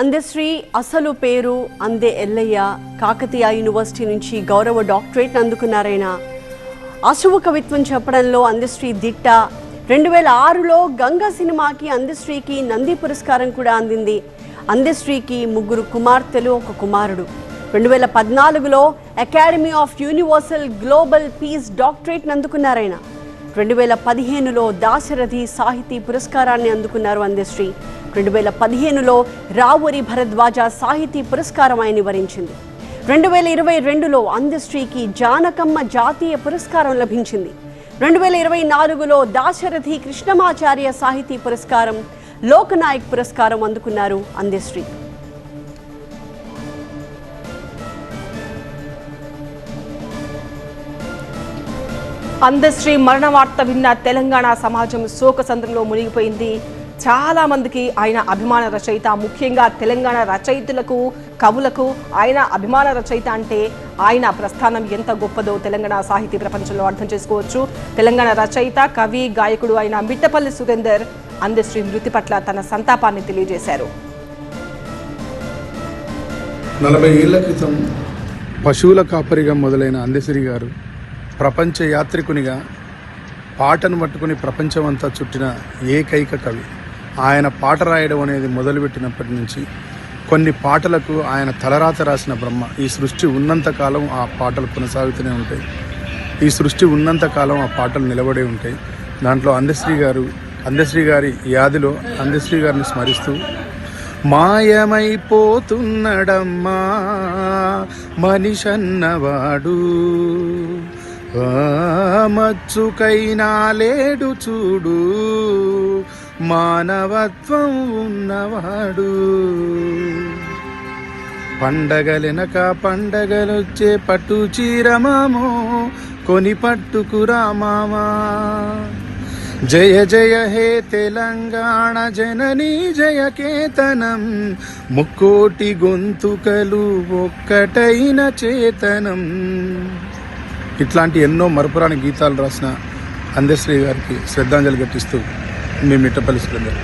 అందశ్రీ అసలు పేరు అందే ఎల్లయ్య కాకతీయ యూనివర్సిటీ నుంచి గౌరవ డాక్టరేట్ అందుకున్నారాయన అశుభ కవిత్వం చెప్పడంలో అందశ్రీ దిట్ట. రెండు వేల ఆరులో గంగా సినిమాకి అందశ్రీకి నంది పురస్కారం కూడా అందింది. అందశ్రీకి ముగ్గురు కుమార్తెలు ఒక కుమారుడు. రెండు వేల పద్నాలుగులో academy of universal global peace doctorate అందుకున్నారాయన రెండు వేల పదిహేనులో దాశరథి సాహితీ పురస్కారాన్ని అందుకున్నారు అందశ్రీ. రెండు వేల పదిహేనులో రావురి భరద్వాజ సాహితీ పురస్కారం ఆయన వరించింది. రెండు వేల ఇరవై రెండులో అందశ్రీకి జానకమ్మ జాతీయ పురస్కారం లభించింది. రెండు వేల ఇరవై నాలుగులో దాశరథి కృష్ణమాచార్య సాహితీ పురస్కారం లోకనాయక్ పురస్కారం అందుకున్నారు అందశ్రీ. అందశ్రీ మరణ వార్త విన్న తెలంగాణ సమాజం శోకసంద్రంలో మునిగిపోయింది. చాలా మందికి ఆయన అభిమాన రచయిత ముఖ్యంగా తెలంగాణ రచయితలకు కవులకు ఆయన అభిమాన రచయిత అంటే ఆయన ప్రస్థానం ఎంత గొప్పదో తెలంగాణ సాహితీ ప్రపంచంలో అర్థం చేసుకోవచ్చు. తెలంగాణ రచయిత కవి గాయకుడు అయిన మిట్టపల్లి సురేందర్ అందశ్రీ మృతి పట్ల తన సంతాపాన్ని తెలియజేశారు. నలభై ఏళ్ళ క్రితం పశువుల కాపరిగా మొదలైన అందశ్రీ గారు ప్రపంచ యాత్రికునిగా పాటను పట్టుకుని ప్రపంచమంతా చుట్టిన ఏకైక కవి. ఆయన పాట రాయడం అనేది మొదలుపెట్టినప్పటి నుంచి కొన్ని పాటలకు ఆయన తలరాత రాసిన బ్రహ్మ. ఈ సృష్టి ఉన్నంతకాలం ఆ పాటలు కొనసాగుతూనే ఉంటాయి. ఈ సృష్టి ఉన్నంతకాలం ఆ పాటలు నిలబడే ఉంటాయి. దాంట్లో అందశ్రీ గారు అందశ్రీ గారి యాదిలో అందశ్రీ గారిని స్మరిస్తూ మాయమైపోతున్నడమ్మా మనిషన్నవాడు మచ్చుకైనా లేడు చూడు. మానవత్వం ఉన్నవాడు. పండగలెనక పండగలొచ్చే పట్టు చీరమామో కొని పట్టుకురా మామా. జయ జయ హే తెలంగాణ జననీ జయ కేతనం. ముక్కోటి గొంతుకలు ఒక్కటైన చేతనం. ఇట్లాంటి ఎన్నో మరపురాని గీతాలు రాసిన అందశ్రీ గారికి శ్రద్ధాంజలి ఘటిస్తూ మీ మిట్టపల్లి సురేందర్.